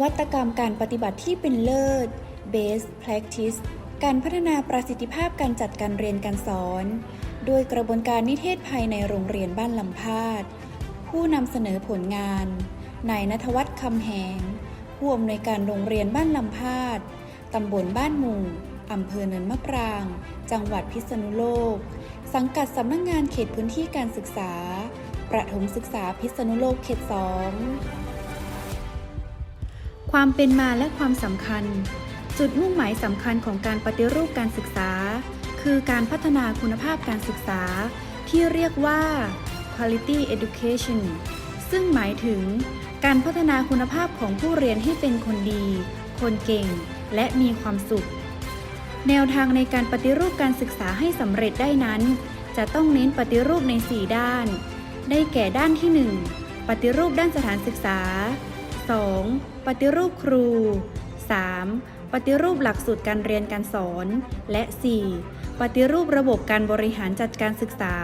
วัตกรรมการปฏิบัติที่เป็นเลิศ Best Practice การพัฒนาประสิทธิภาพการจัดการเรียนการสอน โดยกระบวนการนิเทศภายในโรงเรียนบ้านลำพาด ผู้นำเสนอผลงาน นายณัฐวัฒน์คำแหง ผู้อำนวยการโรงเรียนบ้านลำพาด ตำบลบ้านหมู่อำเภอเนินมะปราง จังหวัดพิษณุโลก สังกัดสำนักงงานเขตพื้นที่การศึกษา ประถมศึกษาพิษณุโลกเขต2 ความเป็นมาและความสำคัญ จุดมุ่งหมายสำคัญของการปฏิรูปการศึกษา คือการพัฒนาคุณภาพการศึกษา ที่เรียกว่า quality education ซึ่งหมายถึง การพัฒนาคุณภาพของผู้เรียนให้เป็นคนดี คนเก่ง และมีความสุข แนวทางในการปฏิรูปการศึกษาให้สำเร็จได้นั้น จะต้องเน้นปฏิรูปใน 4 ด้าน ได้แก่ด้านที่ 1 ปฏิรูปด้านสถานศึกษา 2. ปฏิรูปครู 3. ปฏิรูปหลักสูตรการเรียนการสอน และ 4. ปฏิรูประบบการบริหารจัดการศึกษา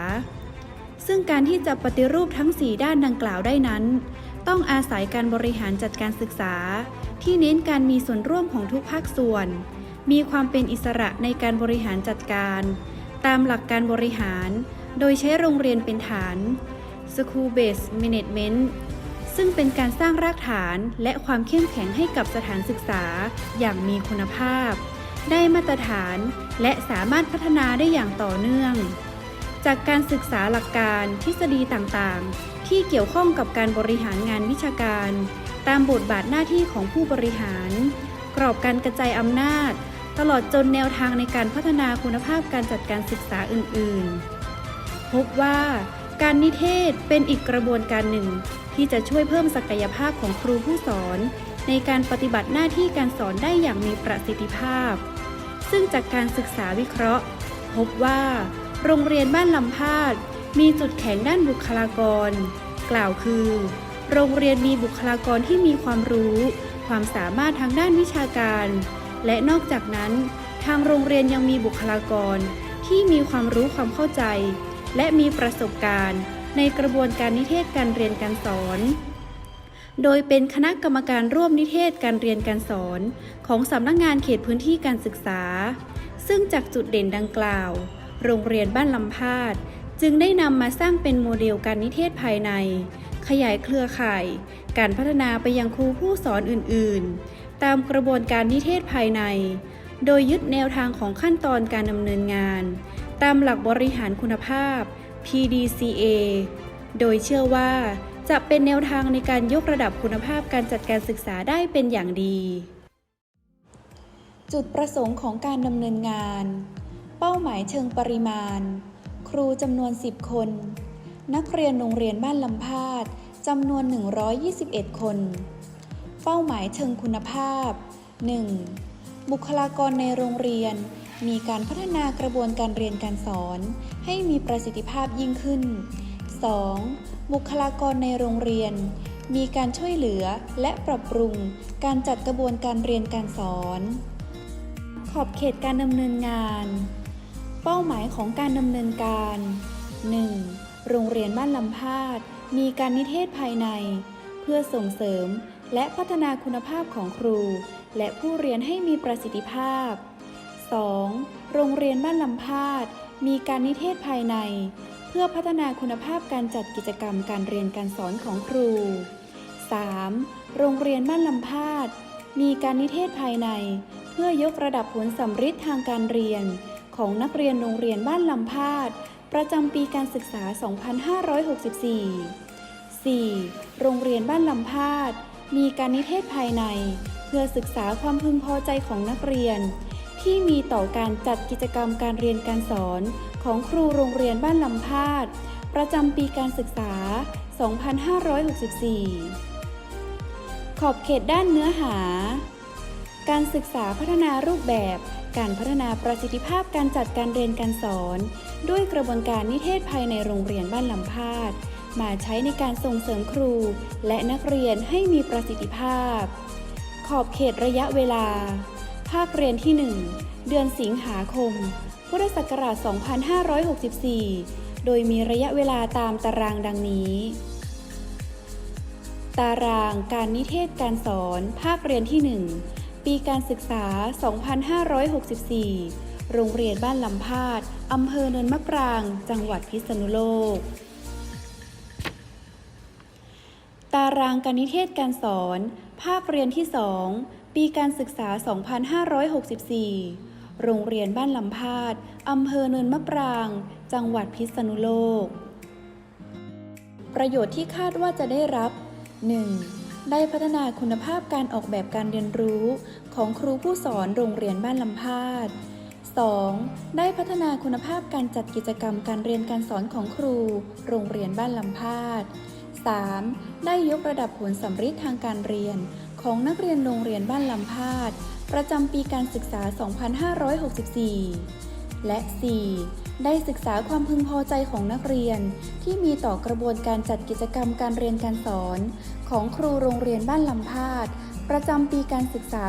ซึ่งการที่จะปฏิรูปทั้ง 4 ด้านดังกล่าวได้นั้น ต้องอาศัยการบริหารจัดการศึกษา ที่เน้นการมีส่วนร่วมของทุกภาคส่วน มีความเป็นอิสระในการบริหารจัดการ ตามหลักการบริหาร โดยใช้โรงเรียนเป็นฐาน School Based Management ซึ่งเป็นการสร้างรากฐานและความเข้มแข็งให้กับสถานศึกษาอย่างมีคุณภาพ ได้มาตรฐานและสามารถพัฒนาได้อย่างต่อเนื่อง จากการศึกษาหลักการทฤษฎีต่างๆ ที่เกี่ยวข้องกับการบริหารงานวิชาการ ตามบทบาทหน้าที่ของผู้บริหาร กรอบการกระจายอำนาจ ตลอดจนแนวทางในการพัฒนาคุณภาพการจัดการศึกษาอื่นๆ พบว่าการนิเทศเป็นอีกกระบวนการหนึ่ง ที่จะช่วยเพิ่มศักยภาพของครูผู้สอน ในการปฏิบัติหน้าที่การสอนได้อย่างมีประสิทธิภาพ ซึ่งจากการศึกษาวิเคราะห์ พบว่า โรงเรียนบ้านลำพาดมีจุดแข็งด้านบุคลากร กล่าวคือ โรงเรียนมีบุคลากรที่มีความรู้ ความสามารถทางด้านวิชาการ และนอกจากนั้น ทางโรงเรียนยังมีบุคลากรที่มีความรู้ความเข้าใจ และมีประสบการณ์ ในกระบวนการนิเทศการเรียนการสอน โดยเป็นคณะกรรมการร่วมนิเทศการเรียนการสอน ของสำนักงงานเขตพื้นที่การศึกษา ซึ่งจากจุดเด่นดังกล่าว โรงเรียนบ้านลำพาด จึงได้นำมาสร้างเป็นโมเดลการนิเทศภายใน ขยายเครือข่าย การพัฒนาไปยังครูผู้สอนอื่น ๆ ตามกระบวนการนิเทศภายใน โดยยึดแนวทางของขั้นตอนการดำเนินงาน ตามหลักบริหารคุณภาพ PDCA โดยเชื่อว่าจะเป็นแนวทางในการยกระดับคุณภาพการจัดการศึกษาได้เป็นอย่างดี จุดประสงค์ของการดำเนินงาน เป้าหมายเชิงปริมาณ ครูจำนวน 10 คน นักเรียนโรงเรียนบ้านลำพาดจำนวน 121 คน เป้าหมายเชิงคุณภาพ 1. บุคลากรในโรงเรียน มีการพัฒนากระบวนการเรียนการสอน ให้มีประสิทธิภาพยิ่งขึ้น 2. บุคลากรในโรงเรียน มีการช่วยเหลือและปรับปรุงการจัดกระบวนการเรียนการสอน ขอบเขตการดำเนินงาน เป้าหมายของการดำเนินการ 1. โรงเรียนบ้านลำพาด มีการนิเทศภายใน เพื่อส่งเสริมและพัฒนาคุณภาพของครู และผู้เรียนให้มีประสิทธิภาพ 2. โรงเรียนบ้านลำพาด มีการนิเทศภายใน เพื่อพัฒนาคุณภาพการจัดกิจกรรมการเรียนการสอนของครู 3. โรงเรียนบ้านลำพาด มีการนิเทศภายใน เพื่อยกระดับผลสัมฤทธิ์ทางการเรียน ของนักเรียนโรงเรียนบ้านลำพาด ประจำปีการศึกษา 2564 4. โรงเรียนบ้านลำพาด มีการนิเทศภายใน เพื่อศึกษาความพึงพอใจของนักเรียน ที่มีต่อการจัดกิจกรรมการเรียนการสอนของครูโรงเรียนบ้านลำพาด ประจำปีการศึกษา 2564 ขอบเขตด้านเนื้อหา การศึกษาพัฒนารูปแบบ การพัฒนาประสิทธิภาพการจัดการเรียนการสอน ด้วยกระบวนการนิเทศภายในโรงเรียนบ้านลำพาด มาใช้ในการส่งเสริมครู และนักเรียนให้มีประสิทธิภาพ ขอบเขตระยะเวลาาคเรียนที่ 1 เดือนสิงหาคม พุทธศักราช 2564 โดยมีระยะเวลาตามตารางดังนี้ ตารางการนิเทศการสอน ภาคเรียนที่ 1 ปีการศึกษา 2564 โรงเรียนบ้านลำพาดอำเภอเนินมะปราง จังหวัดพิษณุโลกตารางการนิเทศการสอน ภาคเรียนที่ 2 ปีการศึกษา 2564 โรงเรียนบ้านลำพาด อำเภอเนินมะปราง จังหวัดพิษณุโลก ประโยชน์ที่คาดว่าจะได้รับ 1. ได้พัฒนาคุณภาพการออกแบบการเรียนรู้ของครูผู้สอนโรงเรียนบ้านลำพาด 2. ได้พัฒนาคุณภาพการจัดกิจกรรมการเรียนการสอนของครู โรงเรียนบ้านลำพาด 3. ได้ยกระดับผลสำฤทธิ์ทางการเรียน ของนักเรียนโรงเรียนบ้านลำพาด ประจำปีการศึกษา 2564 และ 4. ได้ศึกษาความพึงพอใจของนักเรียน ที่มีต่อกระบวนการจัดกิจกรรมการเรียนการสอน ของครูโรงเรียนบ้านลำพาด ประจำปีการศึกษา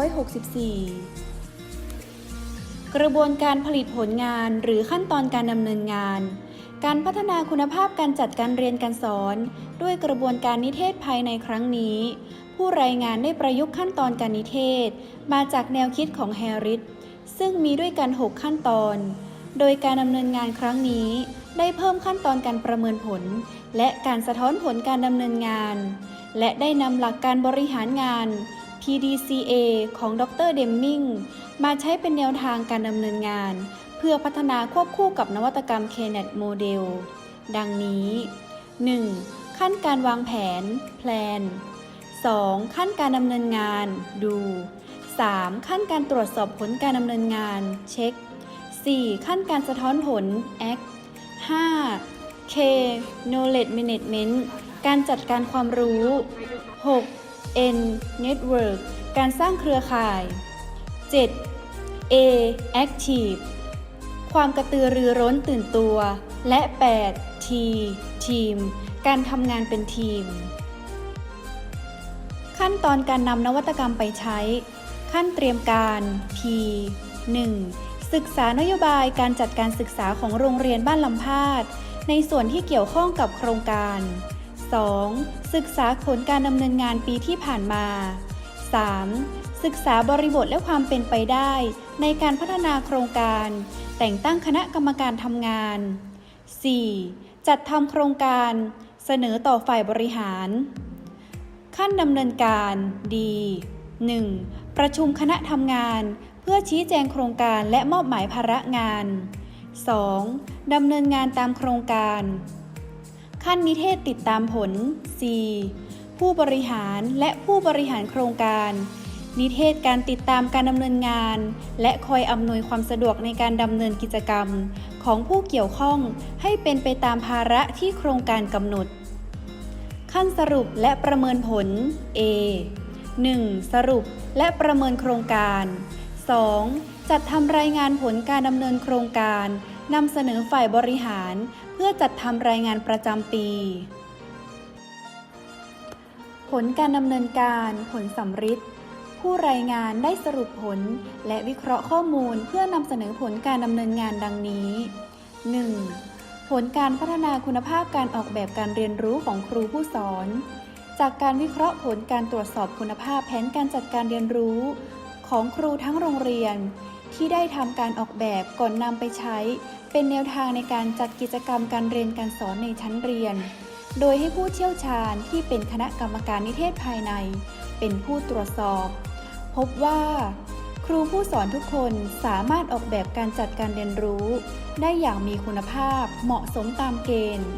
2564กระบวนการผลิตผลงานหรือขั้นตอนการดำเนินงาน การพัฒนาคุณภาพการจัดการเรียนการสอน ด้วยกระบวนการนิเทศภายในครั้งนี้ผู้รายงานได้ประยุกต์ขั้นตอนการนิเทศ มาจากแนวคิดของแฮริสซึ่งมีด้วยกัน 6 ขั้นตอน โดยการดำเนินงานครั้งนี้ ได้เพิ่มขั้นตอนการประเมินผล และการสะท้อนผลการดำเนินงาน และได้นำหลักการบริหารงาน PDCA ของดรเดมมิงมาใช้เป็นแนวทางการดำเนินงาน เพื่อพัฒนาควบคู่กับนวัตกรรม KNET โมเดลดังนี้ 1. ขั้นการวางแผน Plan 2. ขั้นการดำเนินงานดู 3. ขั้นการตรวจสอบผลการดำเนินงานเช็ค 4. ขั้นการสะท้อนผล Act 5. K Knowledge Management การจัดการความรู้ 6. N Network การสร้างเครือข่าย 7. A Active ความกระตือรือร้นตื่นตัว และ 8. T Team การทำงานเป็นทีม ขั้นตอนการนำนวัตกรรมไปใช้ ขั้นเตรียมการ P 1. ศึกษานโยบายการจัดการศึกษาของโรงเรียนบ้านลำพาด ในส่วนที่เกี่ยวข้องกับโครงการ 2. ศึกษาผลการดำเนินงานปีที่ผ่านมา 3. ศึกษาบริบทและความเป็นไปได้ ในการพัฒนาโครงการ แต่งตั้งคณะกรรมการทำงาน 4. จัดทำโครงการ เสนอต่อฝ่ายบริหาร ขั้นดำเนินการ D 1. ประชุมคณะทำงาน เพื่อชี้แจงโครงการและมอบหมายภาระงาน 2. ดำเนินงานตามโครงการ ขั้นนิเทศติดตามผล C ผู้บริหารและผู้บริหารโครงการ นิเทศการติดตามการดำเนินงาน และคอยอำนวยความสะดวกในการดำเนินกิจกรรม ของผู้เกี่ยวข้องให้เป็นไปตามภาระที่โครงการกำหนด ขั้นสรุปและประเมินผล A 1. สรุปและประเมินโครงการ 2. จัดทำรายงานผลการดำเนินโครงการนำเสนอฝ่ายบริหาร เพื่อจัดทำรายงานประจำปี ผลการดำเนินการผลสำฤทธิ์ผู้รายงานได้สรุปผลและวิเคราะห์ข้อมูลเพื่อนำเสนอผลการดำเนินงานดังนี้ 1. ผลการพัฒนาคุณภาพการออกแบบการเรียนรู้ของครูผู้สอน จากการวิเคราะห์ผลการตรวจสอบคุณภาพแผนการจัดการเรียนรู้ ของครูทั้งโรงเรียน ที่ได้ทำการออกแบบก่อนนำไปใช้ เป็นแนวทางในการจัดกิจกรรมการเรียนการสอนในชั้นเรียน โดยให้ผู้เชี่ยวชาญที่เป็นคณะกรรมการนิเทศภายใน เป็นผู้ตรวจสอบ พบว่า ครูผู้สอนทุกคนสามารถออกแบบการจัดการเรียนรู้ ได้อย่างมีคุณภาพเหมาะสมตามเกณฑ์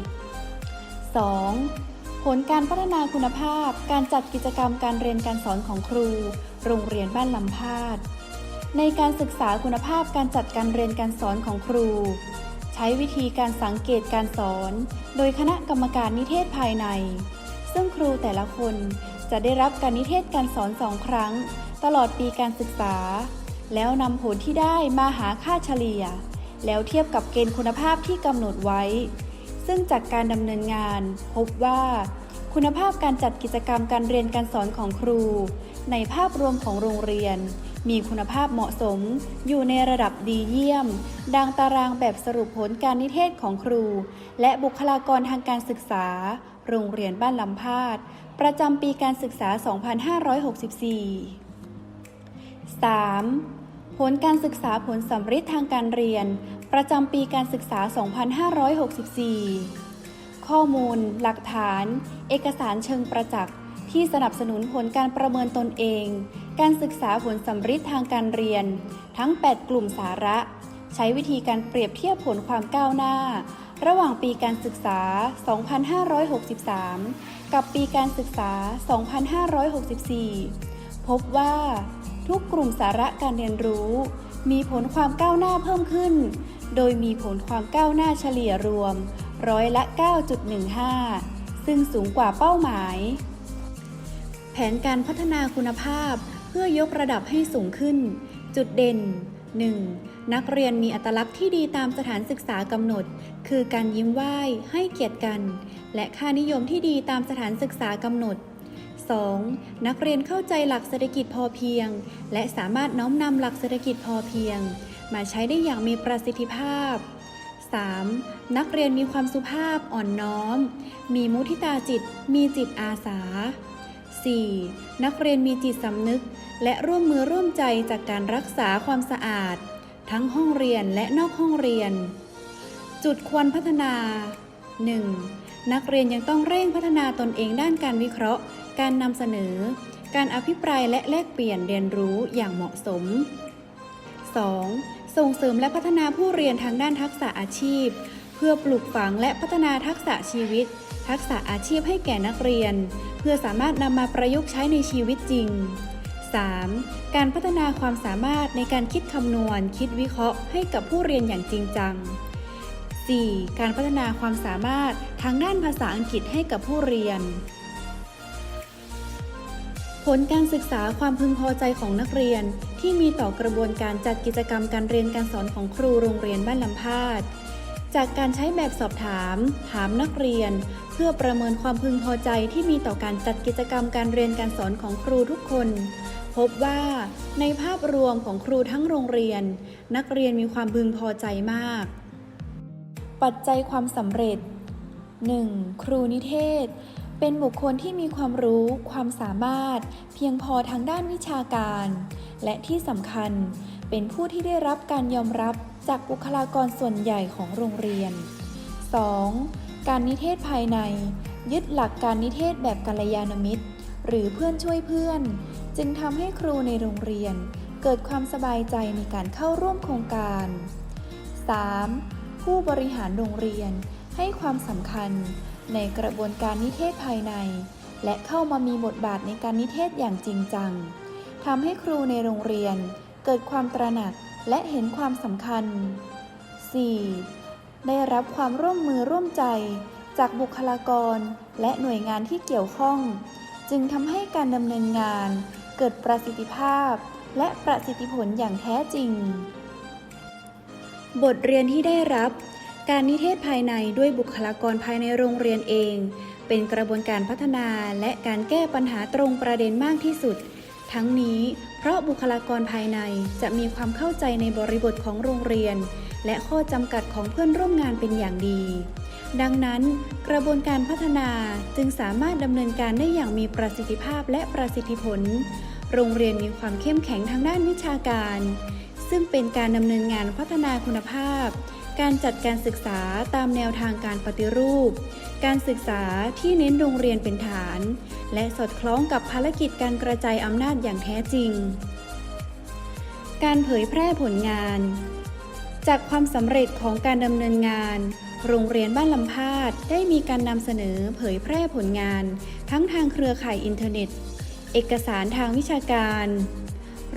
2. ผลการพัฒนาคุณภาพการจัดกิจกรรมการเรียนการสอนของครู โรงเรียนบ้านลำพาด ในการศึกษาคุณภาพการจัดการเรียนการสอนของครู ใช้วิธีการสังเกตการสอน โดยคณะกรรมการนิเทศภายใน ซึ่งครูแต่ละคนจะได้รับการนิเทศการสอนสองครั้ง ตลอดปีการศึกษา แล้วนำผลที่ได้มาหาค่าเฉลี่ย แล้วเทียบกับเกณฑ์คุณภาพที่กำหนดไว้ ซึ่งจากการดำเนินงาน พบว่า คุณภาพการจัดกิจกรรมการเรียนการสอนของครู ในภาพรวมของโรงเรียน มีคุณภาพเหมาะสม อยู่ในระดับดีเยี่ยม ดังตารางแบบสรุปผลการนิเทศของครู และบุคลากรทางการศึกษา โรงเรียนบ้านลำพาด ประจำปีการศึกษา 2564 3. ผลการศึกษาผลสำริดทางการเรียน ประจำปีการศึกษา 2564 ข้อมูล หลักฐาน เอกสารเชิงประจักษ์ที่สนับสนุนผลการประเมินตนเอง การศึกษาผลสำริดทางการเรียน ทั้ง 8 กลุ่มสาระ ใช้วิธีการเปรียบเทียบผลความก้าวหน้า ระหว่างปีการศึกษา 2563 กับปีการศึกษา 2564 พบว่า ทุกกลุ่มสาระการเรียนรู้ มีผลความก้าวหน้าเพิ่มขึ้น โดยมีผลความก้าวหน้าเฉลี่ยรวมร้อยละ 9.15 ซึ่งสูงกว่าเป้าหมาย แผนการพัฒนาคุณภาพเพื่อยกระดับให้สูงขึ้น จุดเด่น 1. นักเรียนมีอัตลักษณ์ที่ดีตามสถานศึกษากำหนด คือการยิ้มไหว้ให้เกียรติกัน และค่านิยมที่ดีตามสถานศึกษากำหนด 2. นักเรียนเข้าใจหลักเศรษฐกิจพอเพียง และสามารถน้อมนำหลักเศรษฐกิจพอเพียง มาใช้ได้อย่างมีประสิทธิภาพ 3. นักเรียนมีความสุภาพอ่อนน้อม มีมุทิตาจิต มีจิตอาสา 4. นักเรียนมีจิตสำนึก และร่วมมือร่วมใจจากการรักษาความสะอาด ทั้งห้องเรียนและนอกห้องเรียน จุดควรพัฒนา 1. นักเรียนยังต้องเร่งพัฒนาตนเองด้านการวิเคราะห์ การนำเสนอ การอภิปรายและแลกเปลี่ยนเรียนรู้อย่างเหมาะสม 2. ส่งเสริมและพัฒนาผู้เรียนทางด้านทักษะอาชีพ เพื่อปลูกฝังและพัฒนาทักษะชีวิต ทักษะอาชีพให้แก่นักเรียน เพื่อสามารถนำมาประยุกต์ใช้ในชีวิตจริง 3. การพัฒนาความสามารถในการคิดคำนวณ คิดวิเคราะห์ให้กับผู้เรียนอย่างจริงจัง 4. การพัฒนาความสามารถทางด้านภาษาอังกฤษให้กับผู้เรียน ผลการศึกษาความพึงพอใจของนักเรียน ที่มีต่อกระบวนการจัดกิจกรรมการเรียนการสอนของครูโรงเรียนบ้านลำพาด จากการใช้แบบสอบถาม ถามนักเรียน เพื่อประเมินความพึงพอใจที่มีต่อการจัดกิจกรรมการเรียนการสอนของครูทุกคนพบว่าในภาพรวมของครูทั้งโรงเรียน นักเรียนมีความพึงพอใจมาก ปัจจัยความสำเร็จ 1. ครูนิเทศ เป็นบุคคลที่มีความรู้ ความสามารถ เพียงพอทางด้านวิชาการ และที่สำคัญ เป็นผู้ที่ได้รับการยอมรับจากบุคลากรส่วนใหญ่ของโรงเรียน 2. การนิเทศภายใน ยึดหลักการนิเทศแบบกัลยาณมิตร หรือเพื่อนช่วยเพื่อน จึงทำให้ครูในโรงเรียน เกิดความสบายใจในการเข้าร่วมโครงการ 3. ผู้บริหารโรงเรียนให้ความสำคัญในกระบวนการนิเทศภายใน และเข้ามามีบทบาทในการนิเทศอย่างจริงจังทำให้ครูในโรงเรียนเกิดความตระหนักและเห็นความสำคัญ 4. ได้รับความร่วมมือร่วมใจจากบุคลากรและหน่วยงานที่เกี่ยวข้อง จึงทำให้การดำเนินงานเกิดประสิทธิภาพและประสิทธิผลอย่างแท้จริง บทเรียนที่ได้รับ การนิเทศภายในด้วยบุคลากรภายในโรงเรียนเอง เป็นกระบวนการพัฒนาและการแก้ปัญหาตรงประเด็นมากที่สุด ทั้งนี้เพราะบุคลากรภายในจะมีความเข้าใจในบริบทของโรงเรียน และข้อจำกัดของเพื่อนร่วมงานเป็นอย่างดี ดังนั้น กระบวนการพัฒนาจึงสามารถดำเนินการได้อย่างมีประสิทธิภาพและประสิทธิผล โรงเรียนมีความเข้มแข็งทางด้านวิชาการ ซึ่งเป็นการดำเนินงานพัฒนาคุณภาพ การจัดการศึกษาตามแนวทางการปฏิรูป การศึกษาที่เน้นโรงเรียนเป็นฐาน และสอดคล้องกับภารกิจการกระจายอำนาจอย่างแท้จริง การเผยแพร่ผลงาน จากความสำเร็จของการดำเนินงานโรงเรียนบ้านลำพาดได้มีการนำเสนอเผยแพร่ผลงาน ทั้งทางเครือข่ายอินเทอร์เน็ต เอกสารทางวิชาการ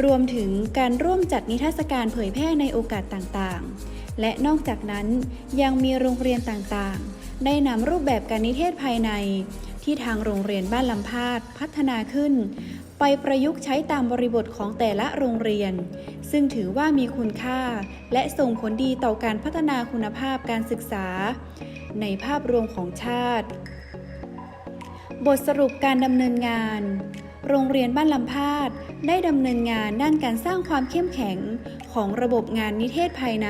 รวมถึงการร่วมจัดนิทรรศการเผยแพร่ในโอกาสต่างๆ และนอกจากนั้นยังมีโรงเรียนต่างๆ ได้นำรูปแบบการนิเทศภายใน ที่ทางโรงเรียนบ้านลำพาดพัฒนาขึ้น ไปประยุกต์ใช้ตามบริบทของแต่ละโรงเรียน ซึ่งถือว่ามีคุณค่า และส่งผลดีต่อการพัฒนาคุณภาพการศึกษา ในภาพรวมของชาติ บทสรุปการดำเนินงาน โรงเรียนบ้านลำพาดได้ดำเนินงานด้านการสร้างความเข้มแข็งของระบบงานนิเทศภายใน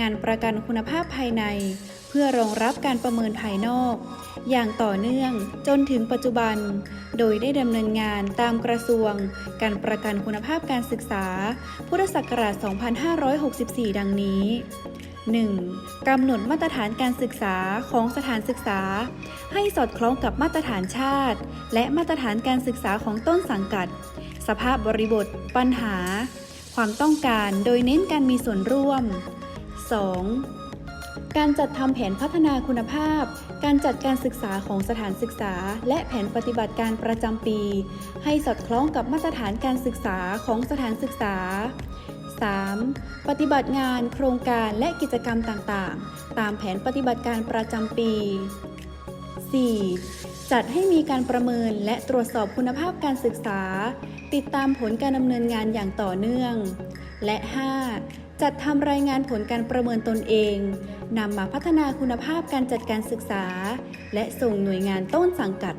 งานประกันคุณภาพภายใน เพื่อรองรับการประเมินภายนอก อย่างต่อเนื่องจนถึงปัจจุบัน โดยได้ดำเนินงานตามกระทรวง การประกันคุณภาพการศึกษา พุทธศักราช 2564 ดังนี้ 1. กำหนดมาตรฐานการศึกษาของสถานศึกษา ให้สอดคล้องกับมาตรฐานชาติ และมาตรฐานการศึกษาของต้นสังกัด สภาพบริบท ปัญหา ความต้องการโดยเน้นการมีส่วนร่วม 2. การจัดทำแผนพัฒนาคุณภาพ การจัดการศึกษาของสถานศึกษา และแผนปฏิบัติการประจำปี ให้สอดคล้องกับมาตรฐานการศึกษาของสถานศึกษา 3. ปฏิบัติงานโครงการและกิจกรรมต่างๆ ตามแผนปฏิบัติการประจำปี 4. จัดให้มีการประเมินและตรวจสอบคุณภาพการศึกษา ติดตามผลการดำเนินงานอย่างต่อเนื่อง และ 5. จัดทำรายงานผลการประเมินตนเองนำมาพัฒนาคุณภาพการจัดการศึกษา และส่งหน่วยงานต้นสังกัด